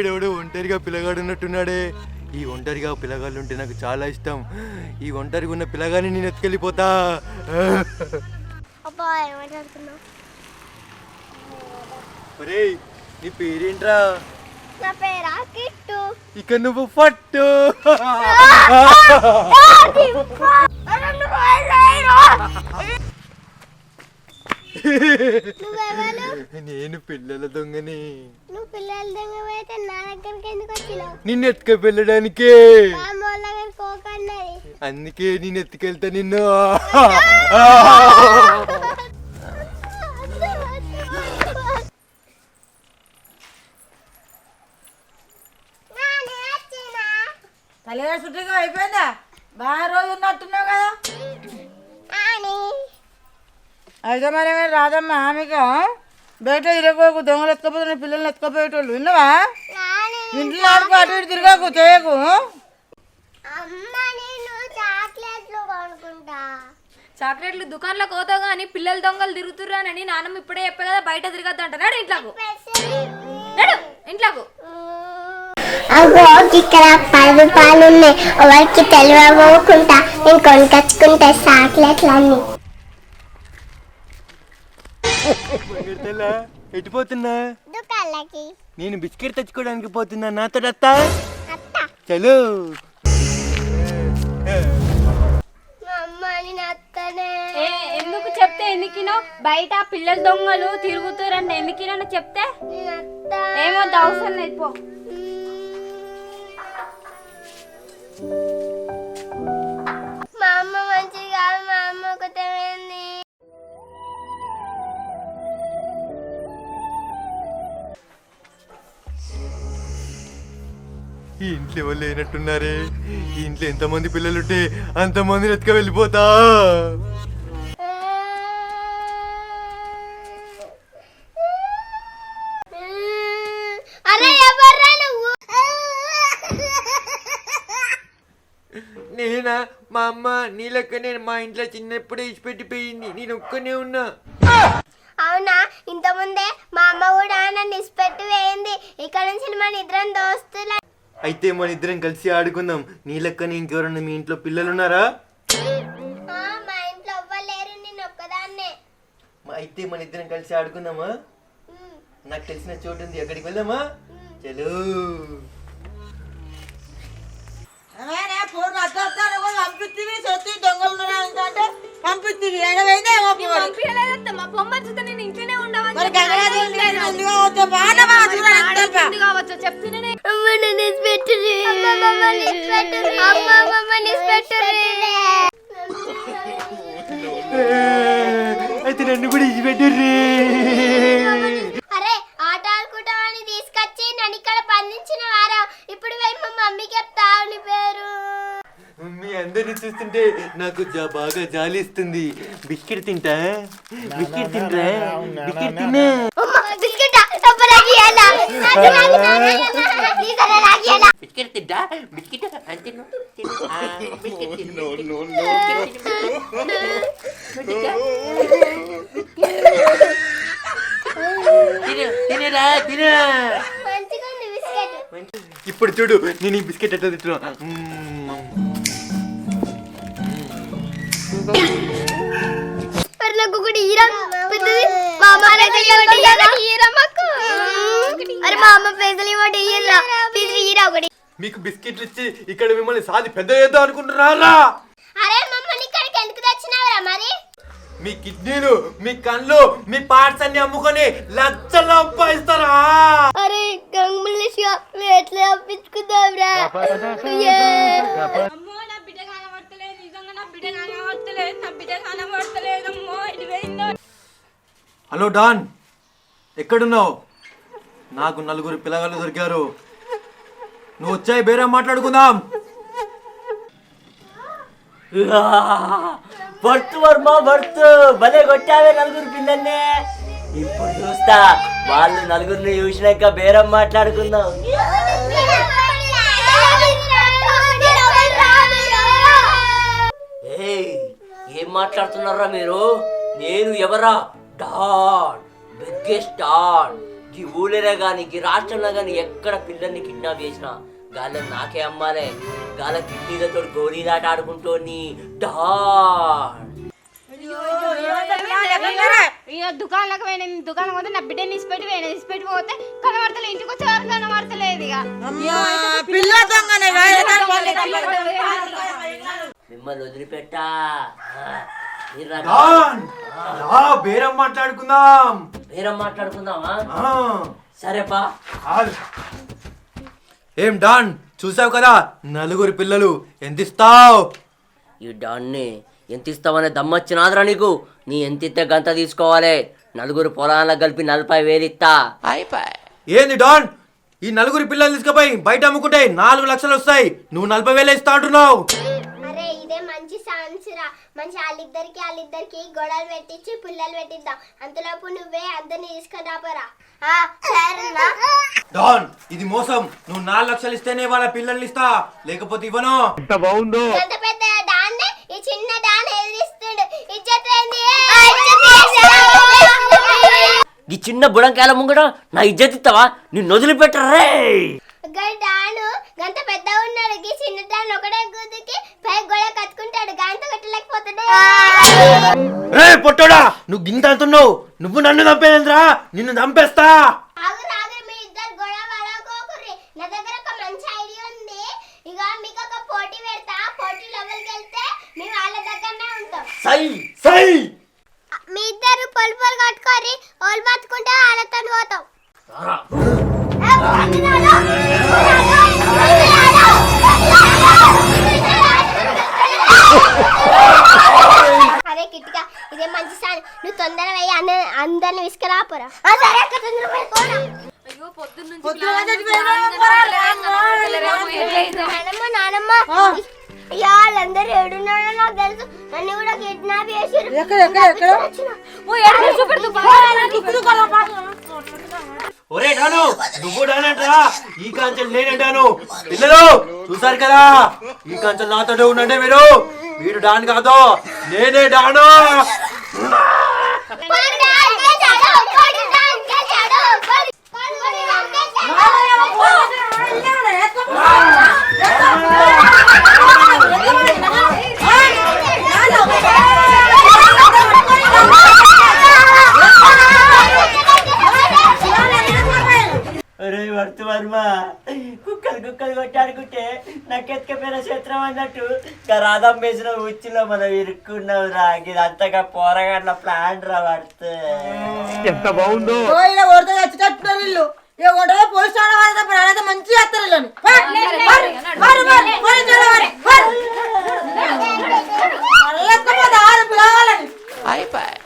ఇక్కడ ఎవడో ఒంటరిగా పిల్లగాడు ఉన్నట్టున్నాడే ఈ ఒంటరిగా పిల్లగాళ్ళు ఉంటే నాకు చాలా ఇష్టం ఈ ఒంటరిగా ఉన్న పిల్లగాని నేను ఎత్తుకెళ్ళిపోతా నీ పేరేంట్రా నా పేరా కిట్టు ఇక నువ్వు ఫట్టు నేను పిల్లల దొంగని. నువ్వు పిల్లల దగ్గర అయితే నా దగ్గరికి ఎందుకు వచ్చినావు? నిన్ను అందుకే నేను ఎత్తుకెళ్తా నిన్ను. తల్లిగా చుట్టూ అయిపోయిందా? బాగా రోజు ఉన్నట్టున్నావు కదా. అయితే మరి ఏమైనా రాదమ్మా ఆమెకు బయట ఇరగోకు దొంగలు ఎత్తుకపోతున్న పిల్లల్ని ఎత్తుకపోయేటోళ్ళు విన్నావా? ఇంట్లో ఆడుకో అటు ఇటు తిరగకు చేయకు చాక్లెట్లు దుకాణంలో పోతావు కానీ పిల్లల దొంగలు తిరుగుతుర్రానని నాన్నమ్మ ఇప్పుడే చెప్పే కదా బయట తిరగద్దు అంటున్నాడు ఇంట్లోకు. నడు ఇంట్లోకు. అగో ఇక్కడ పది రూపాయలు ఉన్నాయి ఎవరికి తెలియకోకుండా నేను కొనుకొచ్చుకుంటా చాక్లెట్లు అన్ని బంగారు ఎట్టిపోతున్నా దుకాణలకి నేను బిస్కెట్ తెచ్చుకోవడానికి పోతున్నా నాతో అత్తా. చలో. ఎందుకు చెప్తే ఎందుకినో? బయట పిల్లల దొంగలు తిరుగుతురండి ఎందుకినో చెప్తే? ఏమొద్దు అవసరం లేదు పో. ఈ ఇంట్లో ఎవరు లేనట్టున్నారే. ఈ ఇంట్లో ఎంతమంది పిల్లలుంటే అంతమందిని ఎత్తుక వెళ్ళిపోతా. అరే ఎవర్రా నువ్వు? నేనా? మా అమ్మ నీ లెక్క నేను మా ఇంట్లో చిన్నప్పుడే ఇచ్చిపెట్టిపోయింది నేను ఒక్కనే ఉన్నా. అవునా? ఇంతకుముందే మా అమ్మ కూడా నన్ను ఇసిపెట్టి వేయింది. ఇక్కడ నుంచి మన ఇద్దరం దోస్తులు. అయితే మన ఇద్దరం కలిసి ఆడుకుందాం. నీ లెక్కనే ఇంకెవరన్నా మీ ఇంట్లో పిల్లలు ఉన్నారా అయితే మన ఇద్దరం కలిసి ఆడుకుందామా? నాకు తెలిసిన చోటు ఉంది. అక్కడికి వెళ్దామా? చలో. ఏమైనా అయితే నన్ను కూడా ఇచ్చిపెట్టుర్రీ అరే ఆట ఆడుకుంటామని తీసుకొచ్చి నన్ను ఇక్కడ బంధించిన వారా. ఇప్పుడు పోయి మా మమ్మీకి చెప్తావు నీ పేరు. మీ అందరిని చూస్తుంటే నాకు జా బాగా జాలిస్తుంది. బిస్కెట్ తింటా? బిస్కెట్ తింటా? బిస్కెట్ తిన్నా? బిస్కెట్? ఇయ్యాలా? బిస్కెట్ తింటా బిస్కెట్ తిను. తినరా తిను మంచిగా ఉంది బిస్కెట్ ఇప్పుడు చూడు నేను ఈ బిస్కెట్ ఎట్లా తింటున్నా మరి నాకు ఒకటి ఈరా పెద్దది మా అమ్మ ఈరా మాకు అరే మా అమ్మ పైసలు ఇవ్వండి ఈరా ప్లీజ్ ఈరా ఒకటి మీకు బిస్కెట్లు ఇచ్చి ఇక్కడ మిమ్మల్ని సాది పెద్ద చేద్దాం అనుకుంటున్నారా? అరే మమ్మల్ని ఇక్కడికి ఎందుకు తెచ్చినావురా మరి? మీ కిడ్నీలు మీ కళ్ళు మీ పార్ట్స్ అన్ని అమ్ముకొని లక్షలు సంపాదిస్తారా? అరే గంగులేషియా ఎట్లా తప్పించుకుందాంరా? అమ్మో నా బిడ్డ కనబడతలేదు. నిజంగా నా బిడ్డ కనబడతలేదు. నా బిడ్డ కనబడతలేదు. అమ్మో ఇది. పోయిందో హలో డాన్ ఎక్కడున్నావు? నాకు నలుగురు పిల్లగాళ్ళు దొరికారు. నువ్వు వచ్చాయి బేరే మాట్లాడుకుందాం. వర్త్ వర్మ వర్త్ భలే కొట్టావే నలుగురు పిల్లల్ని. ఇప్పుడు చూస్తా వాళ్ళు నలుగురిని చూసినాక బేరం మాట్లాడుకుందాం. ఏం మాట్లాడుతున్నారా మీరు? నేను ఎవరా? డాన్ బిగ్గెస్ట్ డాన్ ఈ ఊళ్ళో కానీ ఈ రాష్ట్రంలో కానీ ఎక్కడ పిల్లల్ని కిడ్నాప్ చేసినా గాళ్ళని నాకే అమ్మాలే. గాల కిడ్నీలతో గోళీలాట ఇక దుకాణంలోకి పోయిన దుకాణం పోతే నా బిడ్డని ఇసిపెట్టి పోయిన. ఇసిపెట్టి పోతే కనబడతలే ఇంటికి వచ్చే వరకు కనబడతలేదు ఇక. మిమ్మల్ని వదిలిపెట్టా. బేరం మాట్లాడుకుందాం. బేరం మాట్లాడుకుందామా? ఆ, సరేపా. ఏం డాన్? చూసావు కదా నలుగురు పిల్లలు ఎంత ఇస్తావు ఈ డాన్ని ఎంత ఇస్తావనే దమ్మొచ్చినాదిరా నీకు? నీ ఎంత ఇస్తే గంత తీసుకోవాలి. నలుగురు పొలాలకు కలిపి నలభై వేలు ఇస్తా. ఏంది డాన్? ఈ నలుగురు పిల్లలు తీసుకుపోయి బయట అమ్ముకుంటే నాలుగు లక్షలు వస్తాయి. నువ్వు నలభై వేలు ఇస్తా అంటున్నావు. మంచి ఛాన్స్ రా. మంచి వాళ్ళిద్దరికి వాళ్ళిద్దరికి గొడవలు పెట్టించి పుల్లలు పెట్టిద్దాం. అంతలోపు నువ్వే అందరిని తీసుకొని రాపోరా ఆ, సరేనా? డాన్ ఇది మోసం. నువ్వు నాలుగు లక్షలు ఇస్తేనే వాళ్ళ పిల్లల్ని ఇస్తా. లేకపోతే ఇవ్వను. ఎంత పెద్ద డాన్ ఈ చిన్న డాన్ ఎదిరిస్తుండు. ఇజ్జత్ ఏంది ఈ చిన్న బుడంకాయల ముంగట నా ఇజ్జత్ ఇస్తావా? నిన్ను వదిలిపెట్టరే. డాను గంత పెద్ద ఉన్నాడు. చిన్న డాన్ ఒకటే గుద్దుకి పై గాంత రే పొట్టోడా నువ్వు గింత అంటున్నావు. నువ్వు నన్ను చంపేంద్రా నిన్ను చంపేస్తా. ఆగు రాగు మీ ఇద్దరు గొడవ పడకోకుర్రి నా దగ్గర ఒక మంచి ఐడియా ఉంది. ఇక మీకు ఒక పోటీ పెడతా. ఎవరికి వెళ్తే మీ వాళ్ళ దగ్గరనే ఉంటాం. సై సై. మీ ఇద్దరు పొలు పొలు కట్టుకోరి వాళ్ళు బతుకుంటే వాళ్ళతో పోతాం. ఏ. అరే కిట్టిగా ఇదే మంచి సార్ నువ్వు తొందర పోయి అన్న అందరిని విసుకురాపోరా సరే అక్క తొందర పోయి పోరా. అయ్యో పొద్దున్న పొద్దున చచ్చిపోయినా నానమ్మ నానమ్మ. వాళ్ళందరూ ఏడున్నారో నాకు తెలుసు. నన్ను కూడా కిడ్నాప్ చేసిర్రు. ఎక్కడ ఎక్కడ ఎక్కడ? ఒరే డాను నువ్వు డానంటరా ఈ కాంచెలు నేనంటాను. పిల్లలు చూసారు కదా? ఈ కాంచెలు నాతో ఉండండి మీరు. వీడు డాన్ కాదు? నేనే డాను. అరే వర్త వర్మ. కుక్కలు కుక్కలు కొట్టాడుకుంటే వెనకెత్తుకపోయిన క్షేత్రం అన్నట్టు ఇంకా రాధం వేసిన ఉచ్చిలో మనం ఇరుక్కున్నాం రా ఇది అంతగా పోరగాట్ల ప్లాన్ రా పడితే ఎంత బాగుందో ఇలా ఇల్లు వాళ్ళతో అయిపోయి